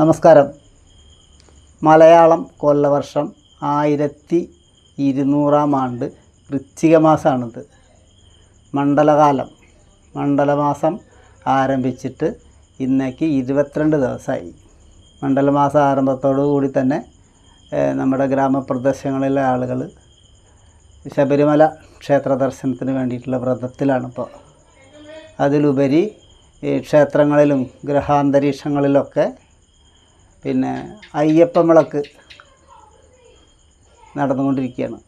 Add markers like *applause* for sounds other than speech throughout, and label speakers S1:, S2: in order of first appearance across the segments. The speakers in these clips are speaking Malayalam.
S1: നമസ്കാരം. മലയാളം കൊല്ലവർഷം ആയിരത്തി ഇരുന്നൂറാം ആണ്ട് വൃശ്ചിക മാസമാണിത് മണ്ഡലകാലം. മണ്ഡലമാസം ആരംഭിച്ചിട്ട് ഇന്നേക്ക് ഇരുപത്തിരണ്ട് ദിവസമായി മണ്ഡലമാസ ആരംഭത്തോടു കൂടി തന്നെ നമ്മുടെ ഗ്രാമപ്രദേശങ്ങളിലെ ആളുകൾ ശബരിമല ക്ഷേത്ര ദർശനത്തിന് വേണ്ടിയിട്ടുള്ള വ്രതത്തിലാണിപ്പോൾ അതിലുപരി ക്ഷേത്രങ്ങളിലും ഗ്രഹാന്തരീക്ഷങ്ങളിലൊക്കെ പിന്നെ അയ്യപ്പൻ വിളക്ക് നടന്നുകൊണ്ടിരിക്കുകയാണ്.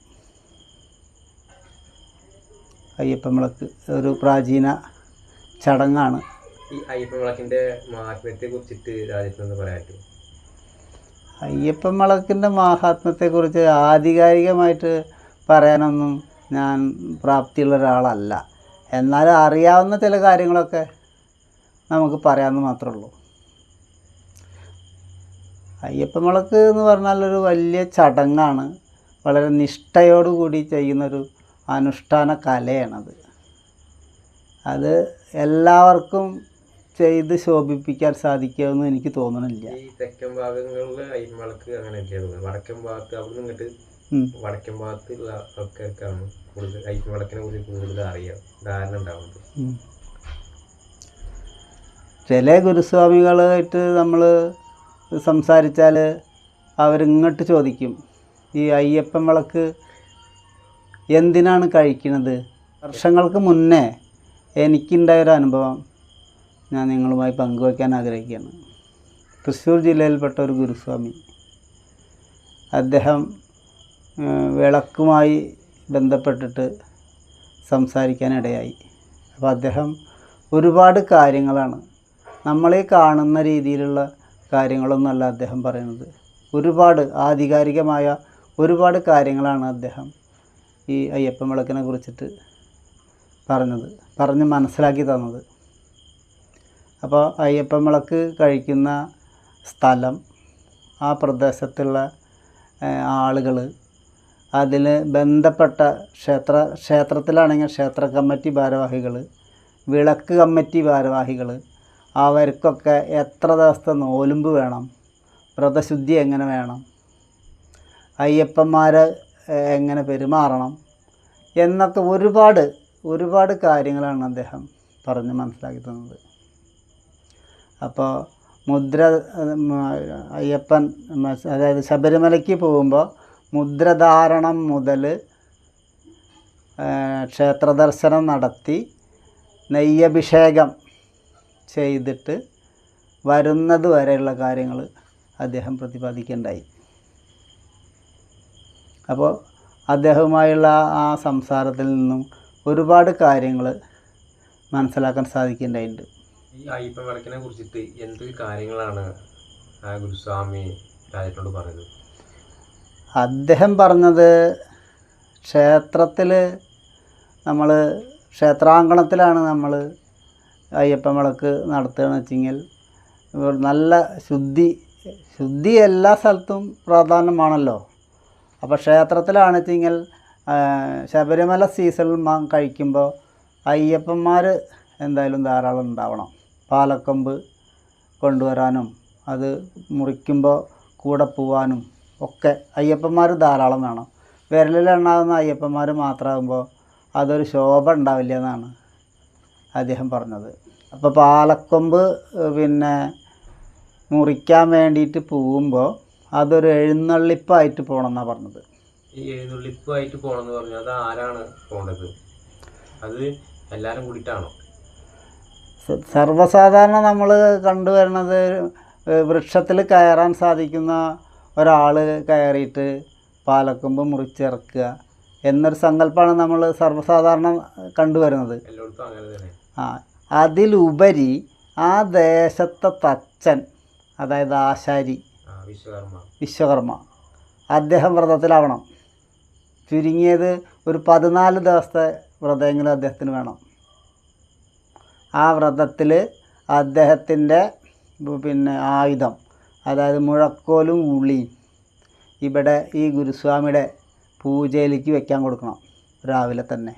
S1: അയ്യപ്പൻ വിളക്ക് ഒരു പ്രാചീന ചടങ്ങാണ്.
S2: ഈ അയ്യപ്പൻ വിളക്കിന്റെ മഹാത്മ്യത്തെ കുറിച്ചിട്ട് രാജ്യത്ത് പറയാറ്റോ
S1: അയ്യപ്പൻ വിളക്കിന്റെ മാഹാത്മ്യത്തെക്കുറിച്ച് ആധികാരികമായിട്ട് പറയാനൊന്നും ഞാൻ പ്രാപ്തിയുള്ള ഒരാളല്ല. എന്നാലും അറിയാവുന്ന ചില കാര്യങ്ങളൊക്കെ നമുക്ക് പറയാമെന്ന് മാത്രമേ ഉള്ളൂ. അയ്യപ്പൻ വിളക്ക് എന്ന് പറഞ്ഞാൽ ഒരു വലിയ ചടങ്ങാണ്. വളരെ നിഷ്ഠയോടുകൂടി ചെയ്യുന്നൊരു അനുഷ്ഠാന കലയാണത്. അത് എല്ലാവർക്കും ചെയ്ത് ശോഭിപ്പിക്കാൻ സാധിക്കുമെന്ന് എനിക്ക് തോന്നണില്ല.
S2: ഈ തെക്കൻ ഭാഗങ്ങളിൽ അയ്യപ്പൻ വിളക്ക് അങ്ങനെ തോന്നുന്നത് വടക്കൻ ഭാഗത്ത് അവിടെ നിന്നിട്ട്. വടക്കൻ ഭാഗത്തുള്ള ആൾക്കാർക്കാണ് കൂടുതൽ അയ്യപ്പൻ വിളക്കിനെ കുറിച്ച് കൂടുതൽ അറിയാം ധാരണ ഉണ്ടാവുന്നത്.
S1: ചില ഗുരുസ്വാമികളായിട്ട് നമ്മൾ സംസാരിച്ചാൽ അവരിങ്ങോട്ട് ചോദിക്കും. ഈ അയ്യപ്പൻ വിളക്ക് എന്തിനാണ് കഴിക്കുന്നത് വർഷങ്ങൾക്ക് മുന്നേ എനിക്കുണ്ടായൊരു അനുഭവം ഞാൻ നിങ്ങളുമായി പങ്കുവയ്ക്കാൻ ആഗ്രഹിക്കുകയാണ്. തൃശ്ശൂർ ജില്ലയിൽപ്പെട്ട ഒരു ഗുരുസ്വാമി. അദ്ദേഹം വിളക്കുമായി ബന്ധപ്പെട്ടിട്ട് സംസാരിക്കാനിടയായി. അപ്പോൾ അദ്ദേഹം ഒരുപാട് കാര്യങ്ങളാണ് നമ്മളീ കാണുന്ന രീതിയിലുള്ള കാര്യങ്ങളൊന്നുമല്ല അദ്ദേഹം പറയുന്നത്. ഒരുപാട് ആധികാരികമായ ഒരുപാട് കാര്യങ്ങളാണ് അദ്ദേഹം ഈ അയ്യപ്പൻ വിളക്കിനെ കുറിച്ചിട്ട് പറഞ്ഞത് പറഞ്ഞ് മനസ്സിലാക്കി തന്നത്. അപ്പോൾ അയ്യപ്പൻ വിളക്ക് കഴിക്കുന്ന സ്ഥലം ആ പ്രദേശത്തുള്ള ആളുകൾ അതിൽ ബന്ധപ്പെട്ട ക്ഷേത്ര ക്ഷേത്രത്തിലാണെങ്കിൽ ക്ഷേത്ര കമ്മിറ്റി ഭാരവാഹികൾ വിളക്ക് കമ്മിറ്റി ഭാരവാഹികൾ അവർക്കൊക്കെ എത്ര ദിവസത്തെ നോലുമ്പ് വേണം? വ്രതശുദ്ധി എങ്ങനെ വേണം? അയ്യപ്പന്മാർ എങ്ങനെ പെരുമാറണം? എന്നൊക്കെ ഒരുപാട് ഒരുപാട് കാര്യങ്ങളാണ് അദ്ദേഹം പറഞ്ഞ് മനസ്സിലാക്കി തന്നത്. അപ്പോൾ മുദ്ര അയ്യപ്പൻ അതായത് ശബരിമലയ്ക്ക് പോകുമ്പോൾ മുദ്രധാരണം മുതൽ ക്ഷേത്രദർശനം നടത്തി നെയ്യഭിഷേകം ചെയ്തിട്ട് വരുന്നത് വരെയുള്ള കാര്യങ്ങൾ അദ്ദേഹം പ്രതിപാദിക്കേണ്ടായി. അപ്പോൾ അദ്ദേഹവുമായുള്ള ആ സംസാരത്തിൽ നിന്നും ഒരുപാട് കാര്യങ്ങൾ മനസ്സിലാക്കാൻ സാധിക്കേണ്ടതുണ്ട്
S2: ഈ അയ്യപ്പൻ വിളക്കിനെ കുറിച്ചിട്ട് എന്ത് കാര്യങ്ങളാണ് ആ ഗുരുസ്വാമി രാജ്യത്തോട് പറഞ്ഞത്?
S1: അദ്ദേഹം പറഞ്ഞത് ക്ഷേത്രത്തിൽ നമ്മൾ ക്ഷേത്രാങ്കണത്തിലാണ് നമ്മൾ അയ്യപ്പൻ വിളക്ക് നടത്തുകയെന്ന് വെച്ചെങ്കിൽ നല്ല ശുദ്ധി ശുദ്ധി എല്ലാ സ്ഥലത്തും പ്രാധാന്യമാണല്ലോ. അപ്പോൾ ക്ഷേത്രത്തിലാണ് വെച്ചെങ്കിൽ ശബരിമല സീസണിൽ മാ- കഴിക്കുമ്പോൾ അയ്യപ്പന്മാർ എന്തായാലും ധാരാളം ഉണ്ടാവണം. പാലക്കൊമ്പ് കൊണ്ടുവരാനും അത് മുറിക്കുമ്പോൾ കൂടെ പോവാനും ഒക്കെ അയ്യപ്പന്മാർ ധാരാളം വേണം. വിരലിലെണ്ണാവുന്ന അയ്യപ്പന്മാർ മാത്രമാകുമ്പോൾ അതൊരു ശോഭ ഉണ്ടാവില്ല എന്നാണ് അദ്ദേഹം പറഞ്ഞത്. അപ്പോൾ പാലക്കൊമ്പ് പിന്നെ മുറിക്കാൻ വേണ്ടിയിട്ട് പോകുമ്പോൾ അതൊരു എഴുന്നള്ളിപ്പായിട്ട് പോകണമെന്നാണ് പറഞ്ഞത്.
S2: ഈ എഴുന്നള്ളിപ്പായിട്ട് പോകണം എന്ന് പറഞ്ഞത് ആരാണ് പോണ്ടത് അത് എല്ലാവരും കൂടിയിട്ടാണോ?
S1: സർവസാധാരണ നമ്മൾ കണ്ടുവരുന്നത് വൃക്ഷത്തിൽ കയറാൻ സാധിക്കുന്ന ഒരാൾ കയറിയിട്ട് പാലക്കൊമ്പ് മുറിച്ചിറക്കുക എന്നൊരു സങ്കല്പമാണ് നമ്മൾ സർവസാധാരണ കണ്ടുവരുന്നത്. ആ അതിലുപരി ആ ദേശത്തെ തച്ചൻ അതായത് ആശാരി
S2: വിശ്വകർമ്മ.
S1: വിശ്വകർമ്മ അദ്ദേഹം വ്രതത്തിലാവണം. ചുരുങ്ങിയത് ഒരു പതിനാല് ദിവസത്തെ വ്രതമെങ്കിലും അദ്ദേഹത്തിന് വേണം. ആ വ്രതത്തിൽ അദ്ദേഹത്തിന്റെ പിന്നെ ആയുധം അതായത് മുഴക്കോലും ഉള്ളിയും ഇവിടെ ഈ ഗുരുസ്വാമിയുടെ പൂജയിലേക്ക് വെക്കാൻ കൊടുക്കണം രാവിലെ തന്നെ.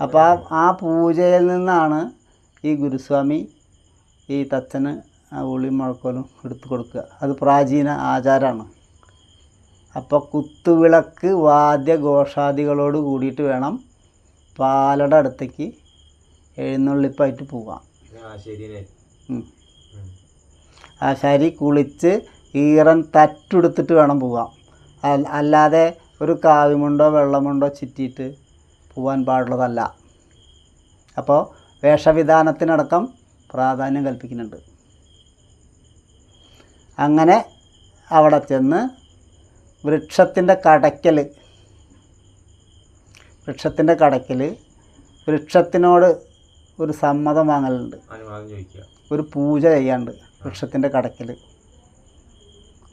S1: അപ്പോൾ ആ ആ പൂജയിൽ നിന്നാണ് ഈ ഗുരുസ്വാമി ഈ തച്ചന് ആ ഉളിയും മുഴക്കോലും എടുത്ത് കൊടുക്കുക. അത് പ്രാചീന ആചാരമാണ്. അപ്പോൾ കുത്തുവിളക്ക് വാദ്യഘോഷാദികളോട് കൂടിയിട്ട് വേണം പാലട അടുത്തേക്ക് എഴുന്നള്ളിപ്പായിട്ട് പോകാം
S2: ആ
S1: ആശാരി കുളിച്ച് ഈറൻ തറ്റെടുത്തിട്ട് വേണം പോവാം അല്ലാതെ ഒരു കാവിമുണ്ടോ വെള്ളമുണ്ടോ ചുറ്റിയിട്ട് പോവാൻ പാടുള്ളതല്ല. അപ്പോൾ വേഷവിധാനത്തിനടക്കം പ്രാധാന്യം കൽപ്പിക്കുന്നുണ്ട്. അങ്ങനെ അവിടെ ചെന്ന് വൃക്ഷത്തിന്റെ കടയ്ക്കൽ വൃക്ഷത്തിന്റെ കടയ്ക്കൽ വൃക്ഷത്തിനോട് ഒരു സമ്മതം വാങ്ങലുണ്ട്. ഒരു പൂജ ചെയ്യാണ്ട് വൃക്ഷത്തിന്റെ കടയ്ക്കൽ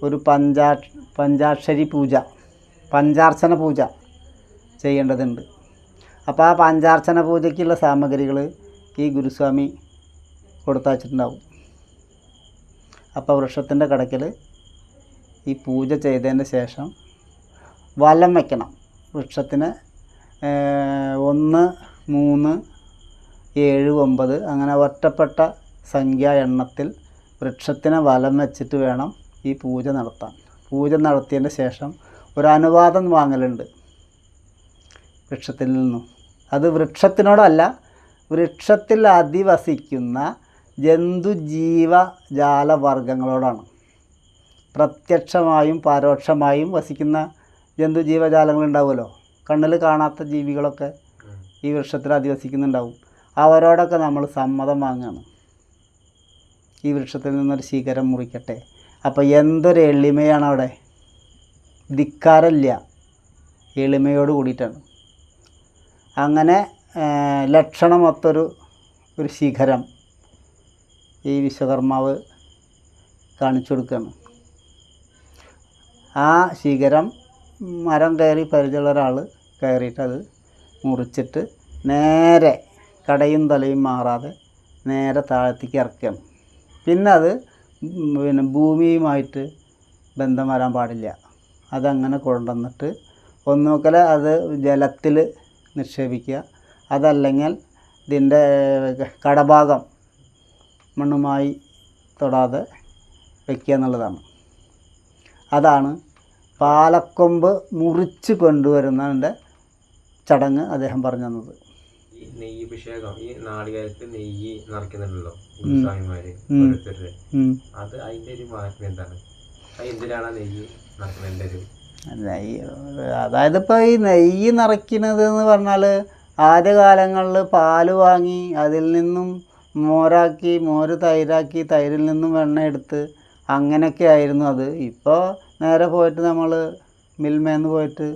S1: ഒരു പഞ്ചാ പഞ്ചാക്ഷരി പൂജ പഞ്ചാർച്ചന പൂജ ചെയ്യേണ്ടതുണ്ട്. അപ്പോൾ ആ പഞ്ചാർച്ചന പൂജയ്ക്കുള്ള സാമഗ്രികൾ ഈ ഗുരുസ്വാമി കൊടുത്തയച്ചിട്ടുണ്ടാവും. അപ്പോൾ വൃക്ഷത്തിന്റെ കടക്കിൽ ഈ പൂജ ചെയ്തതിന് ശേഷം വലം വയ്ക്കണം വൃക്ഷത്തിന് ഒന്ന് മൂന്ന് ഏഴ് ഒമ്പത് അങ്ങനെ ഒറ്റപ്പെട്ട സംഖ്യ എണ്ണത്തിൽ വൃക്ഷത്തിനെ വലം വെച്ചിട്ട് വേണം ഈ പൂജ നടത്താൻ. പൂജ നടത്തിയതിന് ശേഷം ഒരു അനുവാദം വാങ്ങലുണ്ട് വൃക്ഷത്തിൽ നിന്നും. അത് വൃക്ഷത്തിനോടല്ല വൃക്ഷത്തിൽ അധിവസിക്കുന്ന ജന്തുജീവജാലവർഗങ്ങളോടാണ് പ്രത്യക്ഷമായും പരോക്ഷമായും വസിക്കുന്ന ജന്തുജീവജാലങ്ങളുണ്ടാവുമല്ലോ. കണ്ണിൽ കാണാത്ത ജീവികളൊക്കെ ഈ വൃക്ഷത്തിൽ അധിവസിക്കുന്നുണ്ടാവും. അവരോടൊക്കെ നമ്മൾ സമ്മതം വാങ്ങുകയാണ് ഈ വൃക്ഷത്തിൽ നിന്നൊരു ശിഖരം മുറിക്കട്ടെ. അപ്പോൾ എന്തൊരു എളിമയാണ് അവിടെ. ധിക്കാരല്ല എളിമയോട് കൂടിയിട്ടാണ്. അങ്ങനെ ലക്ഷണമൊത്തൊരു ഒരു ശിഖരം ഈ വിശ്വകർമാവ് കാണിച്ചു കൊടുക്കുകയാണ്. ആ ശിഖരം മരം കയറി പരിചയമുള്ള ഒരാൾ കയറിയിട്ട് അത് മുറിച്ചിട്ട് നേരെ കടയും തലയും മാറാതെ നേരെ താഴത്തേക്ക് ഇറക്കുകയാണ്. പിന്നെ അത് പിന്നെ ഭൂമിയുമായിട്ട് ബന്ധം വരാൻ പാടില്ല. അതങ്ങനെ കൊണ്ടുവന്നിട്ട് ഒന്നുമൊക്കെ അത് ജലത്തിൽ നിക്ഷേപിക്കുക. അതല്ലെങ്കിൽ ഇതിന്റെ കടഭാഗം മണ്ണുമായി തൊടാതെ വയ്ക്കുക എന്നുള്ളതാണ്. അതാണ് പാലക്കൊമ്പ് മുറിച്ച് കൊണ്ടുവരുന്നതിന്റെ ചടങ്ങ് അദ്ദേഹം പറഞ്ഞു തന്നത്.
S2: ഈ നെയ്യ് അഭിഷേകം ഈ നാളികേരത്തിൽ നെയ്യ് നിറയ്ക്കുന്നുണ്ടല്ലോ. സ്വാമിമാര്. ഓരോരുത്തരുടെ. അത് അതിന്റെ ഒരു മാറ്റം എന്താണ്? എന്തിനാണ് നെയ്യ് നടക്കുന്നതിന്റെ ഒരു
S1: നെയ്യ് അതായത് ഇപ്പോൾ ഈ നെയ്യ് നിറയ്ക്കുന്നത് എന്ന് പറഞ്ഞാൽ ആദ്യകാലങ്ങളിൽ പാൽ വാങ്ങി അതിൽ നിന്നും മോരാക്കി മോര് തൈരാക്കി തൈരിൽ നിന്നും വെണ്ണ എടുത്ത് അങ്ങനെയൊക്കെ ആയിരുന്നു അത്. ഇപ്പോൾ നേരെ പോയിട്ട് നമ്മൾ മിൽമേന്ന് പോയിട്ട്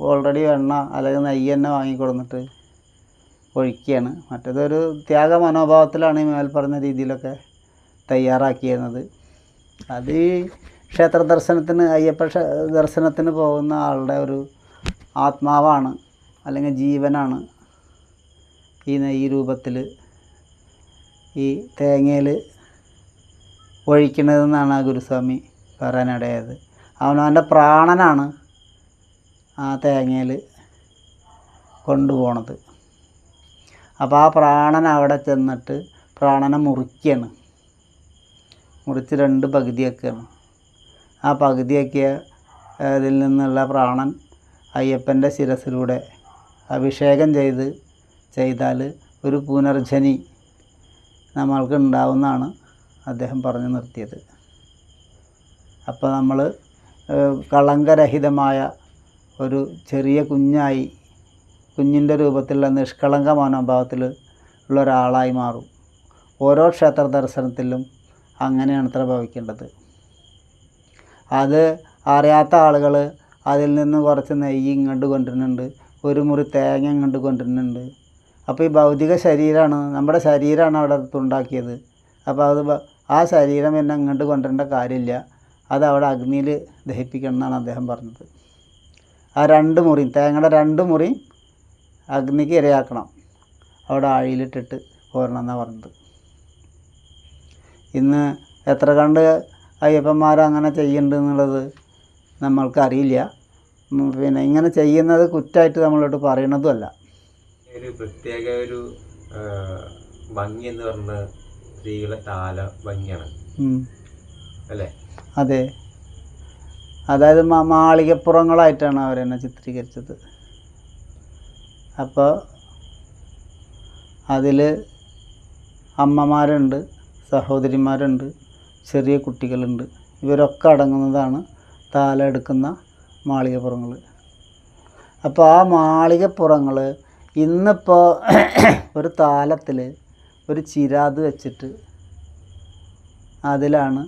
S1: ഓൾറെഡി വെണ്ണ അല്ലെങ്കിൽ നെയ്യ് തന്നെ വാങ്ങിക്കൊടുന്നിട്ട് ഒഴിക്കുകയാണ് മറ്റേതൊരു ത്യാഗ മനോഭാവത്തിലാണ് ഈ മേൽപ്പറഞ്ഞ രീതിയിലൊക്കെ തയ്യാറാക്കിയിരുന്നത്. അത് ക്ഷേത്ര ദർശനത്തിന് അയ്യപ്പ ദർശനത്തിന് പോകുന്ന ആളുടെ ഒരു ആത്മാവാണ് അല്ലെങ്കിൽ ജീവനാണ് ഈ നെയ്യ് രൂപത്തിൽ ഈ തേങ്ങയിൽ ഒഴിക്കണതെന്നാണ് ആ ഗുരുസ്വാമി പറയാനിടയായത്. അവനവന്റെ പ്രാണനാണ് ആ തേങ്ങയിൽ കൊണ്ടുപോണത്. അപ്പോൾ ആ പ്രാണൻ അവിടെ ചെന്നിട്ട് പ്രാണനെ മുറിക്കുകയാണ് മുറിച്ച് രണ്ട് പകുതിയാക്കുകയാണ്. ആ പകുതിയാക്കിയ അതിൽ നിന്നുള്ള പ്രാണൻ അയ്യപ്പന്റെ ശിരസിലൂടെ അഭിഷേകം ചെയ്ത് ചെയ്താൽ ഒരു പുനർജനി നമ്മൾക്ക് ഉണ്ടാവുമെന്നാണ് അദ്ദേഹം പറഞ്ഞു നിർത്തിയത്. അപ്പോൾ നമ്മൾ കളങ്കരഹിതമായ ഒരു ചെറിയ കുഞ്ഞായി കുഞ്ഞിന്റെ രൂപത്തിലുള്ള നിഷ്കളങ്ക മനോഭാവത്തിൽ ഉള്ള ഒരാളായി മാറും. ഓരോ ക്ഷേത്ര ദർശനത്തിലും അങ്ങനെയാണ് അത്ര ഭവിക്കേണ്ടത് അത് അറിയാത്ത ആളുകൾ അതിൽ നിന്ന് കുറച്ച് നെയ്യ് ഇങ്ങോട്ട് കൊണ്ടുവരുന്നുണ്ട്. ഒരു മുറി തേങ്ങ ഇങ്ങോട്ട് കൊണ്ടുവരുന്നുണ്ട്. അപ്പോൾ ഈ ഭൗതിക ശരീരമാണ് നമ്മുടെ ശരീരമാണ് അവിടെ ഉണ്ടാക്കിയത് അപ്പോൾ അത് ആ ശരീരം എന്നെ ഇങ്ങോട്ട് കൊണ്ടുവരേണ്ട കാര്യമില്ല. അത് അവിടെ അഗ്നിയിൽ ദഹിപ്പിക്കണം എന്നാണ് അദ്ദേഹം പറഞ്ഞത്. ആ രണ്ട് മുറിയും തേങ്ങയുടെ രണ്ട് മുറിയും അഗ്നിക്ക് ഇരയാക്കണം. അവിടെ ആഴിയിലിട്ടിട്ട് പോരണം എന്നാണ് പറഞ്ഞത്. ഇന്ന് എത്ര കണ്ട് അയ്യപ്പന്മാർ അങ്ങനെ ചെയ്യുന്നുണ്ട് എന്നുള്ളത് നമ്മൾക്കറിയില്ല. പിന്നെ ഇങ്ങനെ ചെയ്യുന്നത് കുറ്റമായിട്ട് നമ്മളോട് പറയണതുമല്ല.
S2: ഒരു പ്രത്യേക ഒരു ഭംഗി എന്ന് പറഞ്ഞ സ്ത്രീകളെ താല ഭംഗിയാണ്. അല്ലേ?
S1: അതെ. അതായത് മാളികപ്പുറങ്ങളായിട്ടാണ് അവരെന്നെ ചിത്രീകരിച്ചത്. അപ്പോൾ അതിൽ അമ്മമാരുണ്ട് സഹോദരിമാരുണ്ട്. ചെറിയ കുട്ടികളുണ്ട്. ഇവരൊക്കെ അടങ്ങുന്നതാണ് താലെടുക്കുന്ന മാളികപ്പുറങ്ങൾ അപ്പോൾ ആ മാളികപ്പുറങ്ങൾ ഇന്നിപ്പോൾ *coughs* ഒരു താലത്തിൽ ഒരു ചിരാത് വെച്ചിട്ട് അതിലാണ്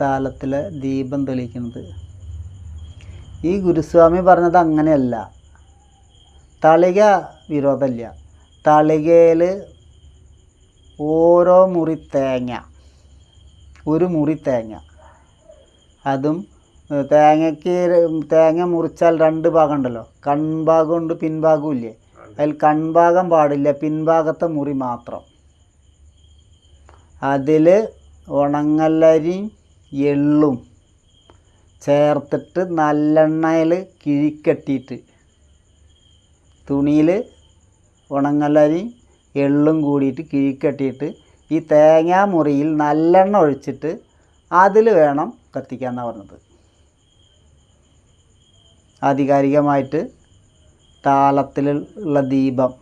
S1: താലത്തിലെ ദീപം തെളിയിക്കുന്നത്. ഈ ഗുരുസ്വാമി പറഞ്ഞത് അങ്ങനെയല്ല. തളിക വിരോധമില്ല. തളികയിൽ ഓരോ മുറി തേങ്ങ. ഒരു മുറി തേങ്ങ. അതും തേങ്ങയ്ക്ക് തേങ്ങ മുറിച്ചാൽ രണ്ട് ഭാഗം ഉണ്ടല്ലോ കൺഭാഗമുണ്ട് പിൻഭാഗവും ഇല്ലേ? അതിൽ കൺഭാഗം പാടില്ല പിൻഭാഗത്തെ മുറി മാത്രം. അതിൽ ഉണങ്ങല്ലരിയും എള്ളും ചേർത്തിട്ട് നല്ലെണ്ണയിൽ കിഴിക്കട്ടിയിട്ട് തുണിയിൽ ഉണങ്ങല്ലരിയും എള്ളും കൂടിയിട്ട് കിഴിക്കട്ടിയിട്ട് ഈ തേങ്ങാ മുറിയിൽ നല്ലെണ്ണ ഒഴിച്ചിട്ട് അതിൽ വേണം കത്തിക്കാമെന്നാണ് പറഞ്ഞത്. ആധികാരികമായിട്ട് താളത്തിലുള്ള ദീപം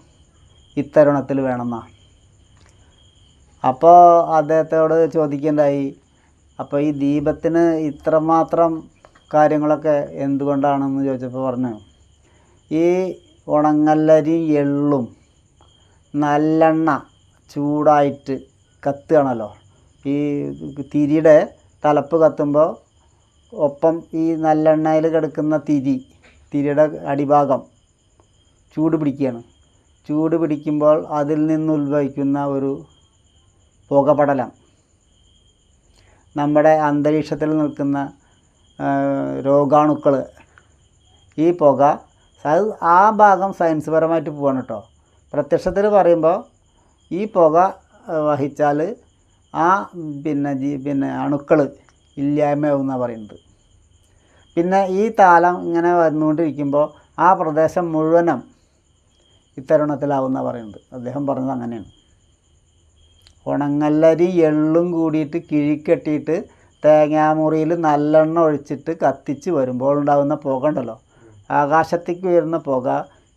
S1: ഇത്തരുണത്തിൽ വേണമെന്നാണ് അപ്പോൾ അദ്ദേഹത്തോട് ചോദിക്കേണ്ടായി അപ്പോൾ ഈ ദീപത്തിന് ഇത്രമാത്രം കാര്യങ്ങളൊക്കെ എന്തുകൊണ്ടാണെന്ന് ചോദിച്ചപ്പോൾ പറഞ്ഞു ഈ ഉണങ്ങല്ലരി എള്ളും നല്ലെണ്ണ ചൂടായിട്ട് കത്തുകയാണല്ലോ. ഈ തിരിയുടെ തലപ്പ് കത്തുമ്പോൾ ഒപ്പം ഈ നല്ലെണ്ണയിൽ കിടക്കുന്ന തിരി തിരിയുടെ അടിഭാഗം ചൂട് പിടിക്കുകയാണ്. ചൂട് പിടിക്കുമ്പോൾ അതിൽ നിന്ന് ഉത്ഭവിക്കുന്ന ഒരു പുകപടലം. നമ്മുടെ അന്തരീക്ഷത്തിൽ നിൽക്കുന്ന രോഗാണുക്കൾ ഈ പുക അത് ആ ഭാഗം സയൻസ് പരമായിട്ട് പോവാണ് കേട്ടോ. പ്രത്യക്ഷത്തിൽ പറയുമ്പോൾ ഈ പുക വഹിച്ചാൽ ആ പിന്നെ ജീ പിന്നെ അണുക്കൾ ഇല്ലായ്മയാവുമെന്നാണ് പറയുന്നത്. പിന്നെ ഈ താലം ഇങ്ങനെ വന്നുകൊണ്ടിരിക്കുമ്പോൾ ആ പ്രദേശം മുഴുവനും ഇത്തരുണത്തിലാവുന്ന പറയുന്നത്. അദ്ദേഹം പറഞ്ഞത് അങ്ങനെയാണ്. ഉണങ്ങല്ലരി എള്ളും കൂടിയിട്ട് കിഴിക്കെട്ടിയിട്ട് തേങ്ങാമുറിയിൽ നല്ലെണ്ണ ഒഴിച്ചിട്ട് കത്തിച്ച് വരുമ്പോൾ ഉണ്ടാകുന്ന പുക ഉണ്ടല്ലോ. ആകാശത്തേക്ക് വരുന്ന പുക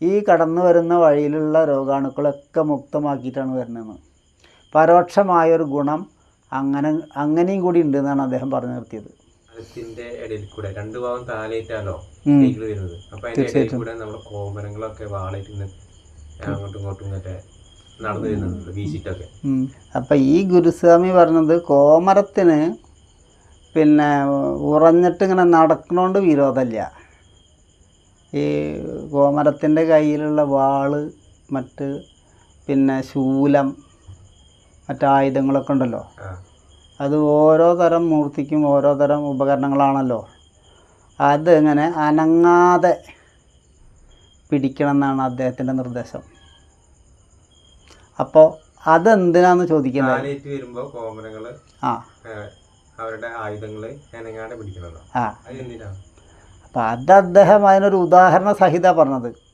S1: ഈ കടന്നു വരുന്ന വഴിയിലുള്ള രോഗാണുക്കളൊക്കെ മുക്തമാക്കിയിട്ടാണ് വരുന്നതെന്ന് പരോക്ഷമായൊരു ഗുണം അങ്ങനെ അങ്ങനെയും കൂടി ഉണ്ട് എന്നാണ് അദ്ദേഹം പറഞ്ഞു നിർത്തിയത്.
S2: താലത്തിന്റെ ഇടയിൽ കൂടെ രണ്ടു ഭാഗം വരുന്നത്? അപ്പൊ അതിന്റെ ഇടയിൽ
S1: തീർച്ചയായിട്ടും.
S2: കൂടെ നമ്മുടെ കോമരങ്ങളൊക്കെ വാളയിട്ട് ഇങ്ങനെ അങ്ങോട്ടും ഇങ്ങോട്ടും മറ്റേ നടന്നു വരുന്നുണ്ട് വീശിട്ടൊക്കെ.
S1: ഉം. ഈ ഗുരുസ്വാമി പറഞ്ഞത് കോമരത്തിന് പിന്നെ ഉറഞ്ഞിട്ട് ഇങ്ങനെ നടക്കണോണ്ട് വിരോധമില്ല. ഈ കോമരത്തിന്റെ കയ്യിലുള്ള വാൾ മറ്റ് പിന്നെ ശൂലം മറ്റായുധങ്ങളൊക്കെ ഉണ്ടല്ലോ. അത് ഓരോ തരം മൂർത്തിക്കും ഓരോ തരം ഉപകരണങ്ങളാണല്ലോ. അത് ഇങ്ങനെ അനങ്ങാതെ പിടിക്കണം എന്നാണ് അദ്ദേഹത്തിന്റെ നിർദ്ദേശം. അപ്പോൾ അതെന്തിനാന്ന് ചോദിക്കുന്നത്? ആ.
S2: അവരുടെ ആയുധങ്ങൾ അനങ്ങാതെ
S1: ആ. അപ്പം അത് അദ്ദേഹം അതിനൊരു ഉദാഹരണ സഹിത പറഞ്ഞത്.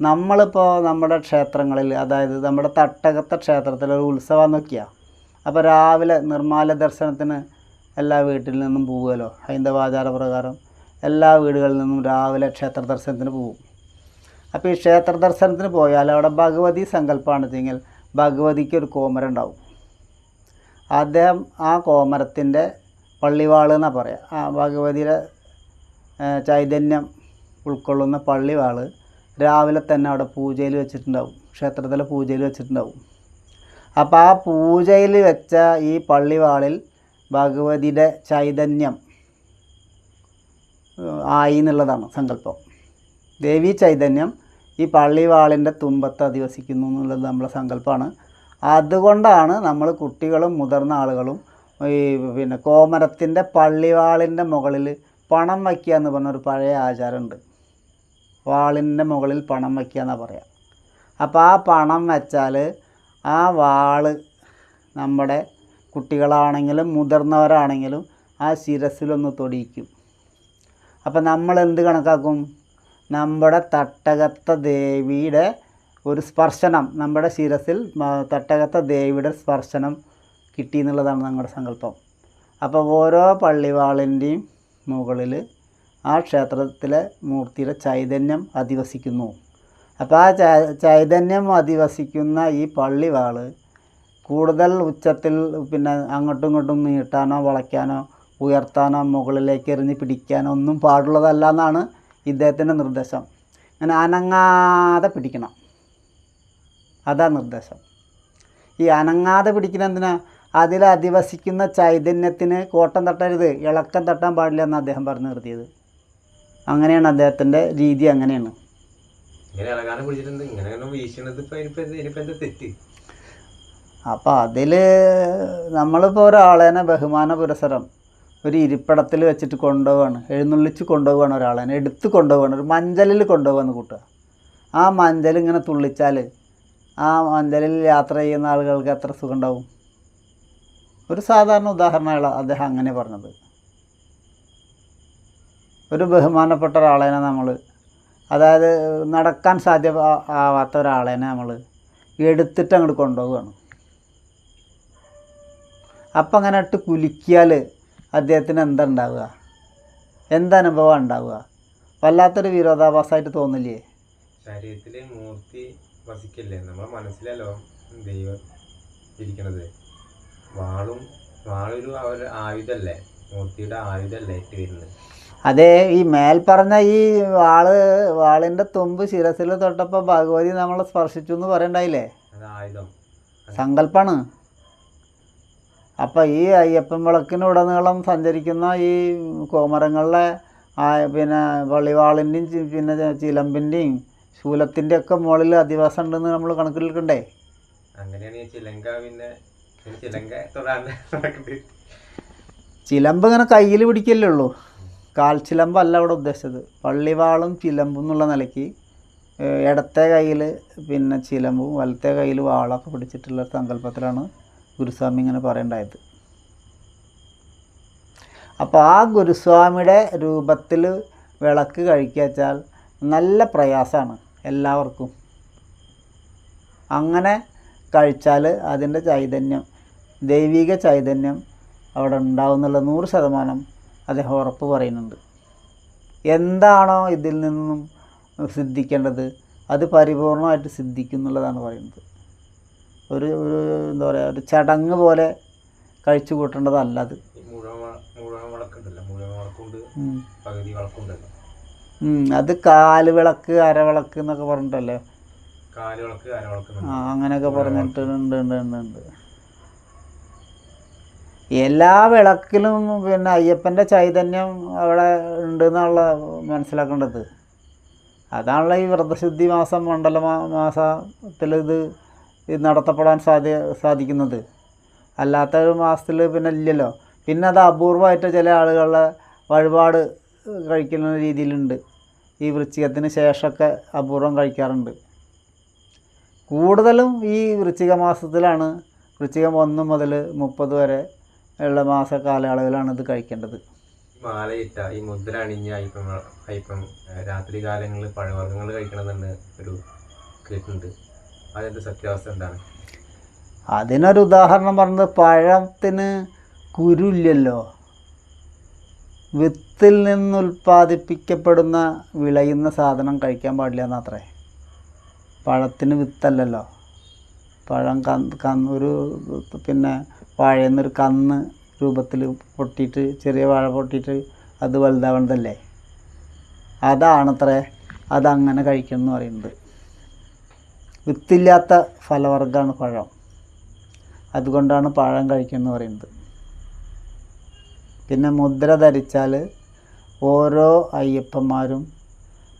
S1: നമ്മളിപ്പോൾ നമ്മുടെ ക്ഷേത്രങ്ങളിൽ അതായത് നമ്മുടെ തട്ടകത്തെ ക്ഷേത്രത്തിൽ ഒരു ഉത്സവം നോക്കിയാൽ അപ്പോൾ രാവിലെ നിർമ്മാല ദർശനത്തിന് എല്ലാ വീട്ടിൽ നിന്നും പോവുമല്ലോ ഹൈന്ദവാചാര പ്രകാരം എല്ലാ വീടുകളിൽ നിന്നും രാവിലെ ക്ഷേത്ര ദർശനത്തിന് പോവും. അപ്പോൾ ഈ ക്ഷേത്ര ദർശനത്തിന് പോയാൽ അവിടെ ഭഗവതി സങ്കല്പമാണ് വെച്ചെങ്കിൽ ഭഗവതിക്ക് ഒരു കോമരം ഉണ്ടാവും. അദ്ദേഹം ആ കോമരത്തിന്റെ പള്ളിവാൾ എന്നാണ് പറയുക ആ ഭഗവതിയുടെ ചൈതന്യം ഉൾക്കൊള്ളുന്ന പള്ളിവാൾ രാവിലെ തന്നെ അവിടെ പൂജയിൽ വെച്ചിട്ടുണ്ടാവും. ക്ഷേത്രത്തിലെ പൂജയിൽ വെച്ചിട്ടുണ്ടാവും. അപ്പോൾ ആ പൂജയിൽ വെച്ച ഈ പള്ളിവാളിൽ ഭഗവതിയുടെ ചൈതന്യം ആയി എന്നുള്ളതാണ് സങ്കല്പം. ദേവി ചൈതന്യം ഈ പള്ളിവാളിന്റെ തുമ്പത്ത് അധിവസിക്കുന്നു എന്നുള്ളത് നമ്മളെ സങ്കല്പമാണ്. അതുകൊണ്ടാണ് നമ്മൾ കുട്ടികളും മുതിർന്ന ആളുകളും ഈ പിന്നെ കോമരത്തിന്റെ പള്ളിവാളിന്റെ മുകളിൽ പണം വയ്ക്കുക എന്ന് പറഞ്ഞൊരു പഴയ ആചാരമുണ്ട്. വാളിന്റെ മുകളിൽ പണം വയ്ക്കുക എന്നാണ് പറയുക അപ്പോൾ ആ പണം വെച്ചാൽ ആ വാൾ നമ്മുടെ കുട്ടികളാണെങ്കിലും മുതിർന്നവരാണെങ്കിലും ആ ശിരസിലൊന്ന് തൊടിയിക്കും. അപ്പോൾ നമ്മൾ എന്ത് കണക്കാക്കും? നമ്മുടെ തട്ടകത്ത ദേവിയുടെ ഒരു സ്പർശനം നമ്മുടെ ശിരസിൽ തട്ടകത്ത ദേവിയുടെ സ്പർശനം കിട്ടി എന്നുള്ളതാണ് നമ്മുടെ സങ്കല്പം. അപ്പോൾ ഓരോ പള്ളിവാളിന്റെയും മുകളിൽ ആ ക്ഷേത്രത്തിലെ മൂർത്തിയുടെ ചൈതന്യം അധിവസിക്കുന്നു. അപ്പോൾ ആ ചൈതന്യം അധിവസിക്കുന്ന ഈ പള്ളിവാൾ കൂടുതൽ ഉച്ചത്തിൽ പിന്നെ അങ്ങോട്ടും ഇങ്ങോട്ടും നീട്ടാനോ വളയ്ക്കാനോ ഉയർത്താനോ മുകളിലേക്ക് എറിഞ്ഞ് പിടിക്കാനോ ഒന്നും പാടുള്ളതല്ല എന്നാണ് ഇദ്ദേഹത്തിന്റെ നിർദ്ദേശം. അങ്ങനെ അനങ്ങാതെ പിടിക്കണം. അതാ നിർദ്ദേശം. ഈ അനങ്ങാതെ പിടിക്കുന്ന എന്തിനാ? അതിൽ അധിവസിക്കുന്ന ചൈതന്യത്തിന് കോട്ടം തട്ടരുത് ഇളക്കം തട്ടാൻ പാടില്ല എന്ന് അദ്ദേഹം പറഞ്ഞു നിർത്തിയത്. അങ്ങനെയാണ് അദ്ദേഹത്തിന്റെ രീതി അങ്ങനെയാണ്.
S2: അപ്പൊ
S1: അതിൽ അതിൽ നമ്മളിപ്പോൾ ഒരാളേനെ ബഹുമാന പുരസരം ഒരു ഇരിപ്പിടത്തിൽ വെച്ചിട്ട് കൊണ്ടുപോവാണ്. എഴുന്നള്ളിച്ച് കൊണ്ടുപോവാണ് ഒരാളേനെ. എടുത്ത് കൊണ്ടുപോവാണ്. ഒരു മഞ്ചലിൽ കൊണ്ടുപോകാന്ന് കൂട്ടുക. ആ മഞ്ചൽ ഇങ്ങനെ തുള്ളിച്ചാൽ ആ മഞ്ചലിൽ യാത്ര ചെയ്യുന്ന ആളുകൾക്ക് എത്ര സുഖം ഉണ്ടാവും? ഒരു സാധാരണ ഉദാഹരണമാണ് അദ്ദേഹം അങ്ങനെ പറഞ്ഞത്. ഒരു ബഹുമാനപ്പെട്ട ഒരാളേനെ നമ്മൾ അതായത് നടക്കാൻ സാധ്യ ആവാത്ത ഒരാളേനെ നമ്മൾ എടുത്തിട്ട് അങ്ങോട്ട് കൊണ്ടുപോവുകയാണ്. അപ്പം അങ്ങനെ ഇട്ട് കുലുക്കിയാൽ അദ്ദേഹത്തിന് എന്താ ഉണ്ടാവുക എന്തനുഭവം ഉണ്ടാവുക? വല്ലാത്തൊരു വിരോധാഭാസമായിട്ട് തോന്നില്ലേ?
S2: ശരീരത്തിലെ മൂർത്തി വസിക്കല്ലേ? നമ്മളെ മനസ്സിലല്ലോ ദൈവം ഇരിക്കണത്. വാളും വാളൊരു ഒരു ആയുധല്ലേ? മൂർത്തിയുടെ ആയുധമല്ലേ ഇട്ട് വരുന്നത്.
S1: അതേ ഈ മേൽപ്പറഞ്ഞ ഈ വാൾ വാളിന്റെ തുമ്പ് ശിരസിൽ തൊട്ടപ്പോൾ ഭഗവതി നമ്മളെ സ്പർശിച്ചു എന്ന് പറയണ്ടായില്ലേ സങ്കല്പാണ്. അപ്പൊ ഈ അയ്യപ്പൻ വിളക്കിനുടനീളം സഞ്ചരിക്കുന്ന ഈ കോമരങ്ങളിലെ പിന്നെ വള്ളിവാളിന്റെയും പിന്നെ ചിലമ്പിന്റെയും ശൂലത്തിന്റെ ഒക്കെ മുകളിൽ അധിവാസം ഉണ്ടെന്ന് നമ്മൾ കണക്കിലെടുക്കണ്ടേ? ചിലമ്പ് ഇങ്ങനെ കയ്യിൽ പിടിക്കല്ലേ ഉള്ളൂ. കാൽ ചിലമ്പല്ല അവിടെ ഉദ്ദേശിച്ചത്. പള്ളിവാളും ചിലമ്പും എന്നുള്ള നിലയ്ക്ക് ഇടത്തെ കയ്യിൽ പിന്നെ ചിലമ്പും വലത്തെ കയ്യിൽ വാളൊക്കെ പിടിച്ചിട്ടുള്ള സങ്കല്പത്തിലാണ് ഗുരുസ്വാമി ഇങ്ങനെ പറയേണ്ടായത്. അപ്പോൾ ആ ഗുരുസ്വാമിയുടെ രൂപത്തിൽ വിളക്ക് കഴിക്കാച്ചാൽ നല്ല പ്രയാസമാണ് എല്ലാവർക്കും. അങ്ങനെ കഴിച്ചാൽ അതിന്റെ ചൈതന്യം ദൈവിക ചൈതന്യം അവിടെ ഉണ്ടാവുന്നുള്ള നൂറ് ശതമാനം അദ്ദേഹം ഉറപ്പ് പറയുന്നുണ്ട്. എന്താണോ ഇതിൽ നിന്നും സിദ്ധിക്കേണ്ടത് അത് പരിപൂർണമായിട്ട് സിദ്ധിക്കും എന്നുള്ളതാണ് പറയുന്നത്. ഒരു ഒരു എന്താ പറയുക ഒരു ചടങ്ങ് പോലെ കഴിച്ചു കൂട്ടേണ്ടതല്ല അത്. അത് കാൽ വിളക്ക് അരവിളക്ക് എന്നൊക്കെ പറഞ്ഞിട്ടല്ലേ? ആ അങ്ങനെയൊക്കെ പറഞ്ഞിട്ടുണ്ട് ഉണ്ട് ഉണ്ട് ഉണ്ട്. എല്ലാ വിളക്കിലും പിന്നെ അയ്യപ്പന്റെ ചൈതന്യം അവിടെ ഉണ്ട് എന്നുള്ള മനസ്സിലാക്കേണ്ടത്. അതാണല്ലോ ഈ വ്രതശുദ്ധി മാസം മണ്ഡല മാസത്തിൽ ഇത് ഇത് നടത്തപ്പെടാൻ സാധ്യ സാധിക്കുന്നത്. അല്ലാത്ത ഒരു മാസത്തിൽ പിന്നെ ഇല്ലല്ലോ. പിന്നെ അത് അപൂർവമായിട്ട് ചില ആളുകളുടെ വഴിപാട് കഴിക്കുന്ന രീതിയിലുണ്ട്. ഈ വൃശ്ചികത്തിന് ശേഷമൊക്കെ അപൂർവം കഴിക്കാറുണ്ട്. കൂടുതലും ഈ വൃശ്ചിക മാസത്തിലാണ് വൃശ്ചികം ഒന്ന് മുതൽ മുപ്പത് വരെ ഉള്ള മാസ കാലയളവിലാണ് ഇത് കഴിക്കേണ്ടത്.
S2: മാലയിട്ട ഈ മുദ്ര അണിഞ്ഞ അയ്യപ്പം അയ്യപ്പം രാത്രി കാലങ്ങളിൽ പഴവർഗങ്ങൾ കഴിക്കണമെന്ന് ഒരു കേട്ടിട്ടുണ്ട് അതിന്റെ സത്യാവസ്ഥ എന്താണ്?
S1: അതിനൊരു ഉദാഹരണം പറഞ്ഞത് പഴത്തിന് കുരുല്ലല്ലോ. വിത്തിൽ നിന്ന് ഉൽപ്പാദിപ്പിക്കപ്പെടുന്ന വിളയുന്ന സാധനം കഴിക്കാൻ പാടില്ല എന്നത്രേ പഴത്തിന് വിത്തല്ലല്ലോ. പഴം കന്ന് കന്ന് ഒരു പിന്നെ വാഴയിൽ നിന്നൊരു കന്ന് രൂപത്തിൽ പൊട്ടിയിട്ട് ചെറിയ വാഴ പൊട്ടിയിട്ട് അത് വലുതാവേണ്ടതല്ലേ അതാണത്രേ അതങ്ങനെ കഴിക്കണം എന്ന് പറയുന്നത്. വിത്തില്ലാത്ത ഫലവർഗമാണ് പഴം. അതുകൊണ്ടാണ് പഴം കഴിക്കുന്നത് പറയുന്നത്. പിന്നെ മുദ്ര ധരിച്ചാൽ ഓരോ അയ്യപ്പന്മാരും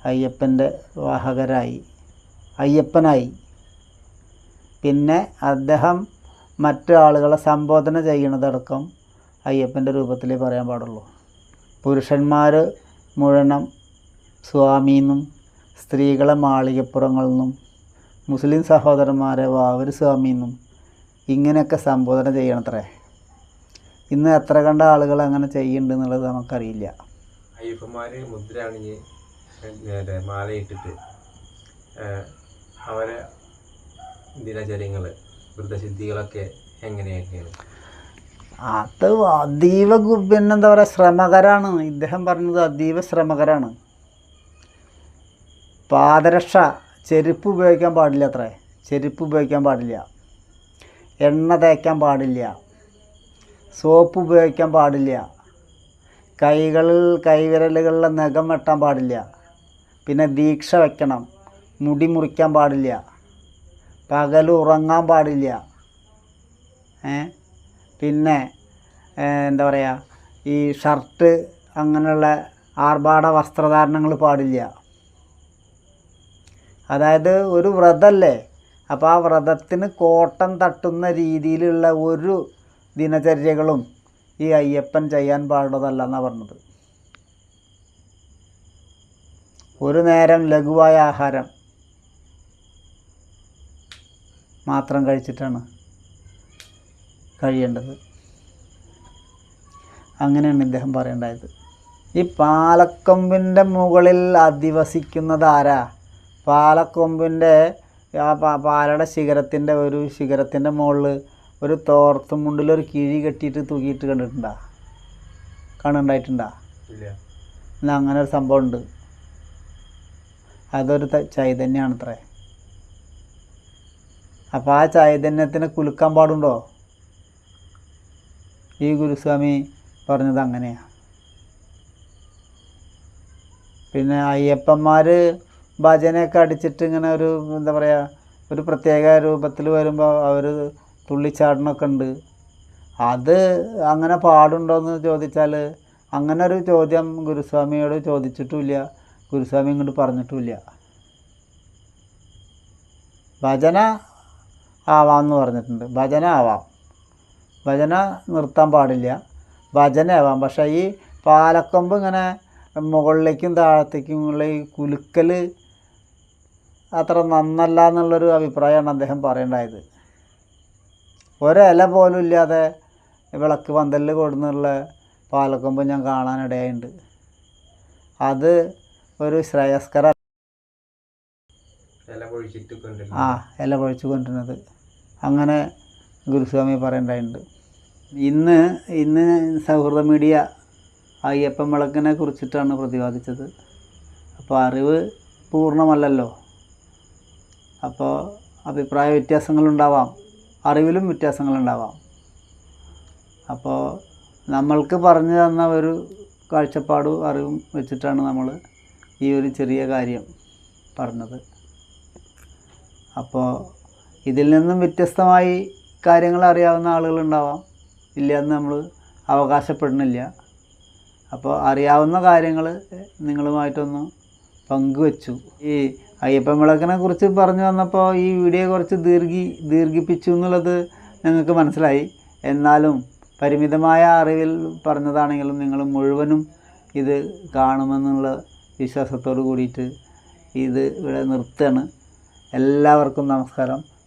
S1: അയ്യപ്പന്റെ വാഹകരായി അയ്യപ്പനായി. പിന്നെ അദ്ദേഹം മറ്റു ആളുകളെ സംബോധന ചെയ്യണതടക്കം അയ്യപ്പന്റെ രൂപത്തിലേ പറയാൻ പാടുള്ളൂ. പുരുഷന്മാർ മുഴുവനും സ്വാമിന്നും സ്ത്രീകളെ മാളികപ്പുറങ്ങളിൽ നിന്നും മുസ്ലിം സഹോദരന്മാരെ വാവര് സ്വാമിന്നും ഇങ്ങനെയൊക്കെ സംബോധന ചെയ്യണത്രേ. ഇന്ന് എത്ര കണ്ട ആളുകൾ അങ്ങനെ ചെയ്യുന്നുണ്ട് എന്നുള്ളത് നമുക്കറിയില്ല.
S2: അയ്യപ്പന്മാര് മുദ്ര അണിഞ്ഞ് മാലയിട്ടിട്ട് അവരെ ദിനചര്യങ്ങൾ വൃദ്ധസിദ്ധികളൊക്കെ എങ്ങനെയൊക്കെയാണ്?
S1: അത് അതീവ പിന്നെന്താ പറയുക ശ്രമകരാണ്. ഇദ്ദേഹം പറഞ്ഞത് അതീവ ശ്രമകരാണ്. പാദരക്ഷ ചെരുപ്പ് ഉപയോഗിക്കാൻ പാടില്ല അത്രേ. ചെരുപ്പ് ഉപയോഗിക്കാൻ പാടില്ല. എണ്ണ തേക്കാൻ പാടില്ല. സോപ്പ് ഉപയോഗിക്കാൻ പാടില്ല. കൈകളിൽ കൈവിരലുകളിലെ നഖം വെട്ടാൻ പാടില്ല. പിന്നെ ദീക്ഷ വയ്ക്കണം മുടി മുറിക്കാൻ പാടില്ല. പകൽ ഉറങ്ങാൻ പാടില്ല പിന്നെ എന്താ പറയുക ഈ ഷർട്ട് അങ്ങനെയുള്ള ആർഭാട വസ്ത്രധാരണങ്ങൾ പാടില്ല. അതായത് ഒരു വ്രതമല്ലേ അപ്പോൾ ആ വ്രതത്തിന് കോട്ടം തട്ടുന്ന രീതിയിലുള്ള ഒരു ദിനചര്യകളും ഈ അയ്യപ്പൻ ചെയ്യാൻ പാടുള്ളതല്ല എന്നാണ് പറഞ്ഞത്. ഒരു നേരം ലഘുവായ ആഹാരം. മാത്രം കഴിച്ചിട്ടാണ് കഴിയേണ്ടത്. അങ്ങനെയാണ് ഇദ്ദേഹം പറയേണ്ടത്. ഈ പാലക്കൊമ്പിന്റെ മുകളിൽ അധിവസിക്കുന്നത് ആരാ? പാലക്കൊമ്പിന്റെ ആ പാലയുടെ ശിഖരത്തിന്റെ ഒരു ശിഖരത്തിന്റെ മുകളിൽ ഒരു തോർത്തും മുണ്ടിൽ ഒരു കിഴി കെട്ടിയിട്ട് തൂക്കിയിട്ട് കണ്ടിട്ടുണ്ടാ? കാണുണ്ടായിട്ടുണ്ടാ എന്നാൽ അങ്ങനെ ഒരു സംഭവം ഉണ്ട് അതൊരു ചൈതന്യമാണത്രേ. ചൈതന്യമാണ് അത്രേ അപ്പോൾ ആ ചൈതന്യത്തിനെ കുലുക്കാൻ പാടുണ്ടോ? ഈ ഗുരുസ്വാമി പറഞ്ഞത് അങ്ങനെയാണ് പിന്നെ അയ്യപ്പന്മാർ ഭജനയൊക്കെ അടിച്ചിട്ട് ഇങ്ങനെ ഒരു എന്താ പറയുക ഒരു പ്രത്യേക രൂപത്തിൽ വരുമ്പോൾ അവർ തുള്ളിച്ചാടണമൊക്കെ ഉണ്ട്. അത് അങ്ങനെ പാടുണ്ടോയെന്ന് ചോദിച്ചാൽ അങ്ങനെ ഒരു ചോദ്യം ഗുരുസ്വാമിയോട് ചോദിച്ചിട്ടുമില്ല. ഗുരുസ്വാമി ഇങ്ങോട്ട് പറഞ്ഞിട്ടുമില്ല. ഭജന ആവാമെന്ന് പറഞ്ഞിട്ടുണ്ട്. ഭജന ആവാം. ഭജന നിർത്താൻ പാടില്ല. ഭജന ആവാം. പക്ഷേ ഈ പാലക്കൊമ്പ് ഇങ്ങനെ മുകളിലേക്കും താഴത്തേക്കും ഉള്ള ഈ കുലുക്കൽ അത്ര നന്നല്ല എന്നുള്ളൊരു അഭിപ്രായമാണ് അദ്ദേഹം പറയേണ്ടായത് ഒരല പോലും ഇല്ലാതെ വിളക്ക് പന്തലിൽ കൊടുന്നുള്ള പാലക്കൊമ്പ് ഞാൻ കാണാനിടയുണ്ട്. അത് ഒരു ശ്രേയസ്കര ആ ഇല പൊഴിച്ച് കൊണ്ടുവരുന്നത്. അങ്ങനെ ഗുരുസ്വാമി പറയേണ്ടതുണ്ട് ഇന്ന് ഇന്ന് സൗഹൃദ മീഡിയ അയ്യപ്പൻ വിളക്കിനെ കുറിച്ചിട്ടാണ് പ്രതിപാദിച്ചത്. അപ്പോൾ അറിവ് പൂർണമല്ലല്ലോ. അപ്പോൾ അഭിപ്രായ വ്യത്യാസങ്ങളുണ്ടാവാം അറിവിലും വ്യത്യാസങ്ങളുണ്ടാവാം. അപ്പോൾ നമ്മൾക്ക് പറഞ്ഞു തന്ന ഒരു കാഴ്ചപ്പാടും അറിവും വെച്ചിട്ടാണ് നമ്മൾ ഈ ഒരു ചെറിയ കാര്യം പറഞ്ഞത്. അപ്പോൾ ഇതിൽ നിന്നും വ്യത്യസ്തമായി കാര്യങ്ങൾ അറിയാവുന്ന ആളുകളുണ്ടാവാം. ഇല്ല എന്ന് നമ്മൾ അവകാശപ്പെടുന്നില്ല. അപ്പോൾ അറിയാവുന്ന കാര്യങ്ങൾ നിങ്ങളുമായിട്ടൊന്ന് പങ്കുവച്ചു. ഈ അയ്യപ്പൻ വിളക്കിനെ കുറിച്ച് പറഞ്ഞു വന്നപ്പോൾ ഈ വീഡിയോ കുറച്ച് ദീർഘി ദീർഘിപ്പിച്ചു എന്നുള്ളത് നിങ്ങൾക്ക് മനസ്സിലായി. എന്നാലും പരിമിതമായ അറിവിൽ പറഞ്ഞതാണെങ്കിലും നിങ്ങൾ മുഴുവനും ഇത് കാണുമെന്നുള്ള വിശ്വാസത്തോട് കൂടിയിട്ട് ഇത് ഇവിടെ നിർത്തുകയാണ്. എല്ലാവർക്കും നമസ്കാരം.